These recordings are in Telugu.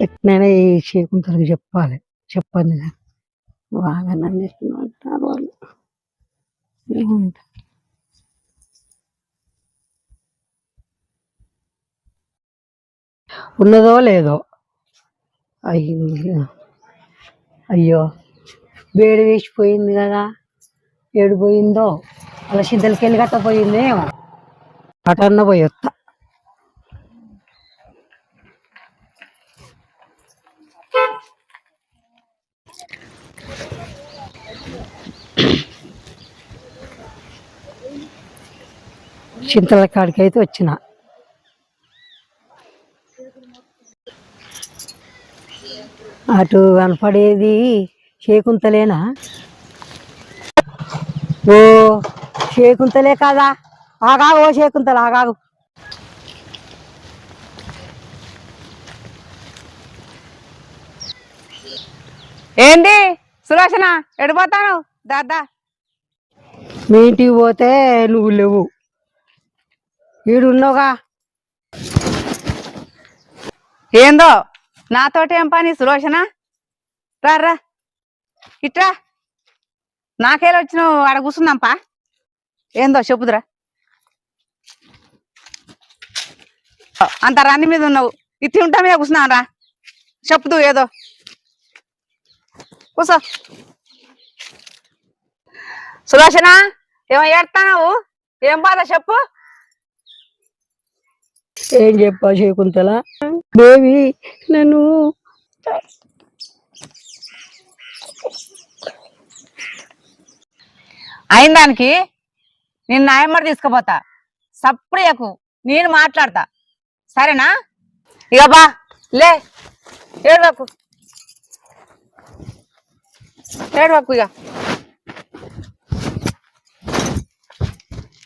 ఎట్లయినా ఈ శకుంతలకి చెప్పాలి. చెప్పండి బాగా నన్ను ఎత్తుకుంటారు వాళ్ళు ఉన్నదో లేదో? అయ్యో. అయ్యో. వేడి వేసిపోయింది కదా. ఏడు పోయిందో అలా సిద్ధలకి వెళ్ళి గట్ట పోయిందేమో అటన్న పోయి చింతల కాడికి అయితే వచ్చిన. అటు కనపడేది శేకుంతలేనా? ఓ శేకుంతలే కాదా? ఆగాగు ఓ శేకుంతల ఆగాగు. ఏంది? సులోచన ఎడిపోతాను దాదా మీ ఇంటికి పోతే నువ్వు లేవు. ఈడున్నావుగా? ఏందో? నాతోటి ఏం పని సులోచన? రా ఇట్రా. నాకేలా వచ్చినావు? ఆడ కూర్చుందాంపా. ఏందో చెప్పుదురా. అంత రాని మీద ఉన్నావు. ఇత్తి ఉంటా మీద కూర్చున్నావురా చెప్పుదు ఏదో. కూసో సులోచన ఏమో ఏడతావు ఏం బాధ? చెప్పు. ఏం చెప్పా శకుంతల? బేబీ నన్ను అయిన దానికి నేను నాయమ్మడి తీసుకుపోతా. సప్రియకు నేను మాట్లాడతా. సరేనా? ఇక బా లే ఏడవకు. ఏడవకు ఇక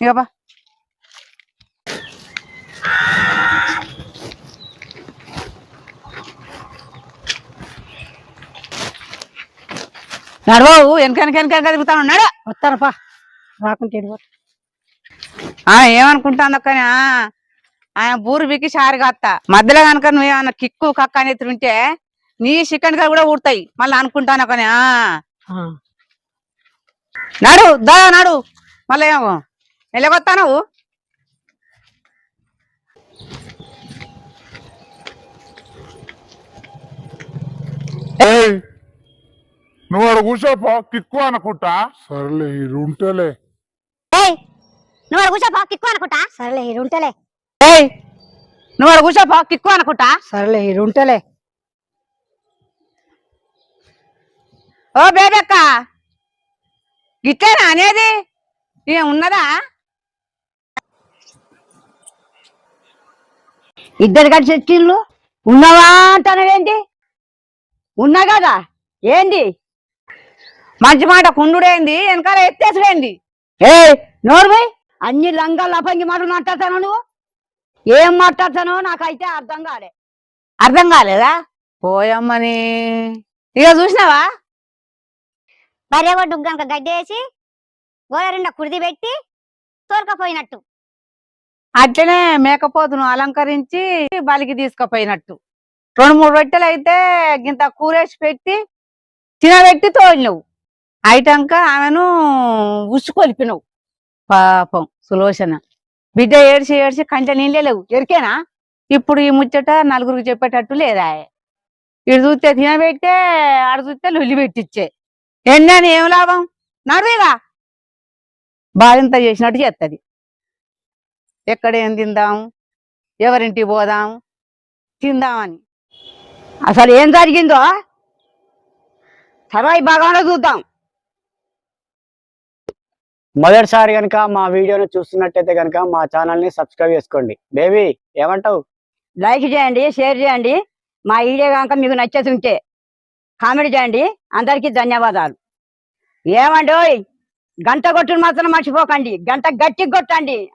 ఇక బా. నడవవు వెనక వెనక వెనక వెనక తిరుగుతాను రాకుంటే ఈడు పో. ఆ ఏమనుకుంటాను కానీ ఆయన బూరు బిక్కి షారు కాస్త. మధ్యలో కనుక నువ్వు ఏమన్నా కిక్కు కక్క అనేది ఉంటే నీ చికెన్ కూడా ఊడతాయి మళ్ళీ అనుకుంటాను కానీ నాడు దా నాడు. మళ్ళీ ఏమో. వెళ్ళగొత్తా నువ్వు? ఏయ్. నువ్వు అక్కడ కూర్చోపో కిక్కు అనుకుంటా? సర్లే ఉంటేలే ఏయ్ నువ్వు అక్కడ కూర్చోపో కిక్కు అనుకుంటా? సరేలే ఉంటలే ఏయ్ నువ్వు అక్కడ కూర్చోపో కిక్కు అనుకుంటా? సరేలే ఉంటలే ఓ బేబెక్క గిట్లేనా అనేది? ఏం ఉన్నదా? ఇద్దరు కలిసి వచ్చిళ్ళు ఉన్నావా అంటానవేంటి ఉన్నా కదా? ఏంది మంచి మాట కుండుడేంది? వెనకాల ఎత్తేసుడేంది? ఏ నోర్మై అన్ని లంగా లపంగి మాటలు మాట్లాడతాను నువ్వు? ఏం మాట్లాడతానో నాకైతే అర్థం కాలే. అర్థం కాలేదా? పోయమ్మని. ఇక చూసినావా? భార్య ఒడ్డు గనక గడ్డి వేసి గోడరిండ కుడిది పెట్టి తోలుకపోయినట్టు. అట్లనే మేకపోతును అలంకరించి బలికి తీసుకుపోయినట్టు. రెండు మూడు రొట్టెలు అయితే గింత కూరేసి పెట్టి తినబెట్టి తోలినవు. అయిటాక ఆమెను ఉసుకొలిపినవు పాపం సులోచన. బిడ్డ ఏడ్చి ఏడ్చి కంట నీళ్ళే లేవు. ఎరికేనా? ఇప్పుడు ఈ ముచ్చట నలుగురికి చెప్పేటట్టు లేదా? ఇటు చూస్తే తినబెట్టే ఆడ చూస్తే లొల్లి పెట్టిచ్చే. ఎన్నాను ఏం లాభం? నడువేగా? బాధింత చేసినట్టు చేస్తుంది ఎక్కడ ఏం తిందాం? ఎవరింటికి పోదాం? తిందామని. అసలు ఏం జరిగిందో? సరాయి బాగానే చూద్దాం. మొదటిసారి కనుక మా వీడియోను చూస్తున్నట్టయితే కనుక మా ఛానల్ని సబ్స్క్రైబ్ చేసుకోండి. బేబీ ఏమంటావు? లైక్ చేయండి షేర్ చేయండి. మా వీడియో కనుక మీకు నచ్చేది ఉంటే కామెంట్ చేయండి. అందరికీ ధన్యవాదాలు. ఏమండోయ్? గంట కొట్టును మాత్రం మర్చిపోకండి. గంట గట్టి కొట్టండి.